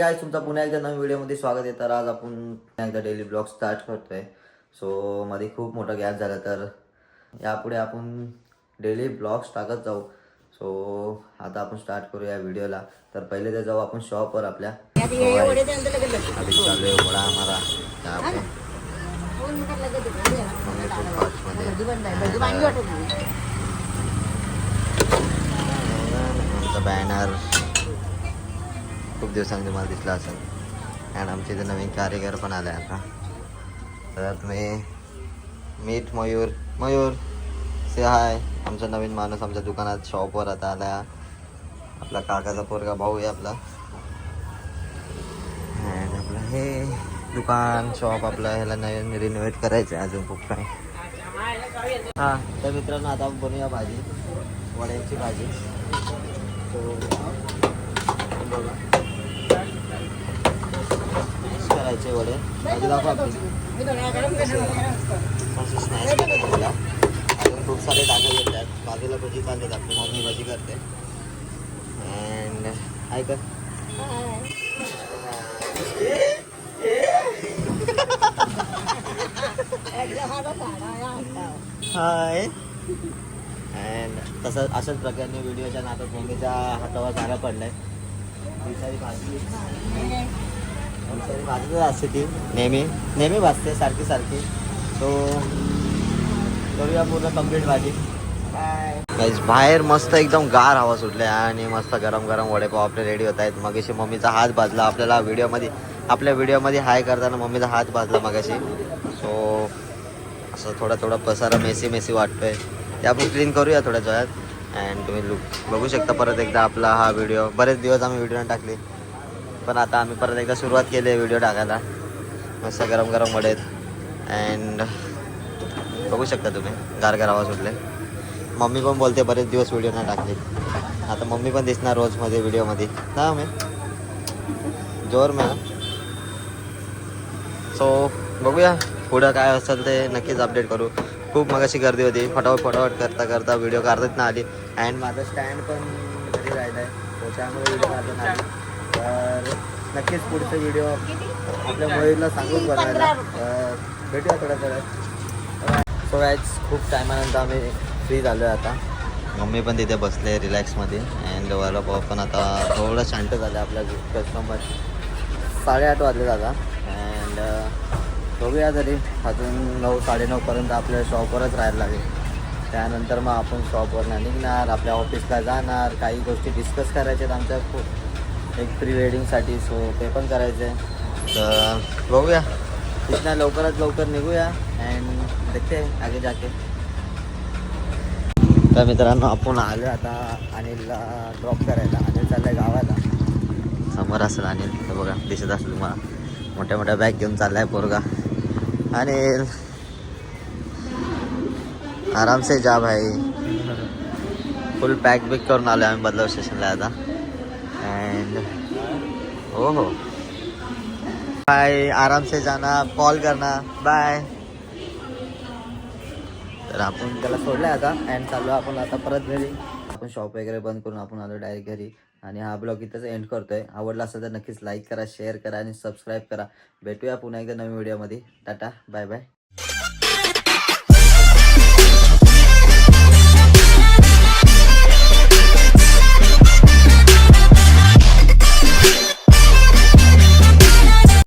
काय तुमचा पुन्हा एकदा नवीन व्हिडिओमध्ये स्वागत आहे. तर आज आपण पुन्हा एकदा डेली ब्लॉग स्टार्ट करतोय. सो मध्ये खूप मोठा गॅप झाला तर यापुढे आपण डेली ब्लॉग्स टाकत जाऊ. सो आता आपण स्टार्ट करूया व्हिडिओला तर पहिले तर जाऊ आपण शॉपवर आपल्या. अभी खूप दिवसांनी तुम्हाला दिसला असेल. आणि आमचे इथे नवीन कारीगर पण आले आता. तर तुम्ही मीठ मयूर मयूर से हाय आमचा नवीन माणूस आमच्या दुकानात शॉपवर आता आला आपला काकाचा पोरगा भाऊ आहे आपला. अँड आपलं हे दुकान शॉप आपलं ह्याला नवीन रिनोव्हेट करायचं आहे अजून खूप काही. हां तर मित्रांनो आता आपण भाजी. वड्याची भाजी. तो बघा करायचे वडे. भाजी अजून खूप सारे टाकायचे येतात. बाजूला भजी चालले आपली मम्मी भजी करते. अँड ऐकत हाय अँड तसंच अशाच प्रकारने व्हिडिओच्या नाटक मम्मीच्या हातावर झाला पडलाय. आमच्याकडे भाजी असते ती नेहमी नेहमी भाजते सारखी सारखी. सो करूया पूर्ण कंप्लीट भाजी. बाहेर मस्त एकदम गार हवा सुटले आणि मस्त गरम गरम वडेपाव आपले रेडी होत आहेत. मगाशी मम्मीचा हात भाजला. आपल्याला व्हिडिओमध्ये आपल्या व्हिडिओमध्ये हाय करताना मम्मीचा हात भाजला मगाशी. सो असं थोडा थोडा पसारा मेसी मेसी वाटतोय. ते आपण क्लीन करूया थोड्या वेळात अँड तुम्ही लुक बघू शकता परत एकदा आपला हा व्हिडिओ बरेच दिवस आम्ही व्हिडिओ टाकले. पण आता आम्ही परत एकदा सुरुवात केली आहे व्हिडिओ टाकायला. मस्त गरम गरम वडेत. अँड बघू शकता तुम्ही गारगार आवाज उठले. मम्मी पण बोलते बरेच दिवस व्हिडिओ नाही टाकले. आता मम्मी पण दिसणार रोजमध्ये व्हिडिओमध्ये ना मी जोर मॅम सो बघूया पुढं काय असेल ते नक्कीच अपडेट करू. खूप मगाशी गर्दी होती. फटाफट फटाफट करता करता व्हिडिओ काढत ना आली. अँड माझं स्टँड पण घरी राहिलं आहे त्यामुळे व्हिडिओ काढत नाही आली. तर नक्कीच पुढचे व्हिडिओ आपल्या मुलीला सांगून बनवायला भेटूया थोड्या थोड्या. सो खूप टायमानंतर आम्ही फ्री झालो आहे आता. मम्मी पण तिथे बसले रिलॅक्समध्ये अँड वडापाव पण आता थोडं शांत झालं आपल्या कस्टमर साडेआठ वाजले दादा. अँड बघूया तरी. अजून नऊ साडेनऊपर्यंत आपल्या शॉपवरच राहायला लागेल. त्यानंतर मग आपण शॉपवरनं निघणार आपल्या ऑफिसला जाणार काही गोष्टी डिस्कस करायच्या आहेत आमच्या. खूप एक प्री वेडिंगसाठी सो ते पण करायचं आहे तर बघूया. तिथनं लवकरात लवकर निघूया अँड देखते आगे जाके तर मित्रांनो आपण आलो आता अनिलला ड्रॉप करायला. अनिल चाललाय गावाला. समोर असेल अनिल. तर बघा दिसत असेल तुम्हाला. मोठ्या मोठ्या बॅग घेऊन चाललाय पोरगा. अनिल आराम से जा भाई. फुल पॅक बिक करून आलो आम्ही बदलाव स्टेशनला आता. अँड हो हो बाय आराम से जाना कॉल करना. बाय तर आपण त्याला सोडलं आता. अँड चाललो आपण आता परत घरी. आपण शॉप वगैरे बंद करून आपण आलो डायरेक्ट घरी. आणि हा ब्लॉग इथंच एंड करतोय. आवडला असेल तर नक्कीच लाईक करा शेअर करा आणि सबस्क्राईब करा. भेटूया पुन्हा एकदा नवीन व्हिडिओमध्ये टाटा बाय बाय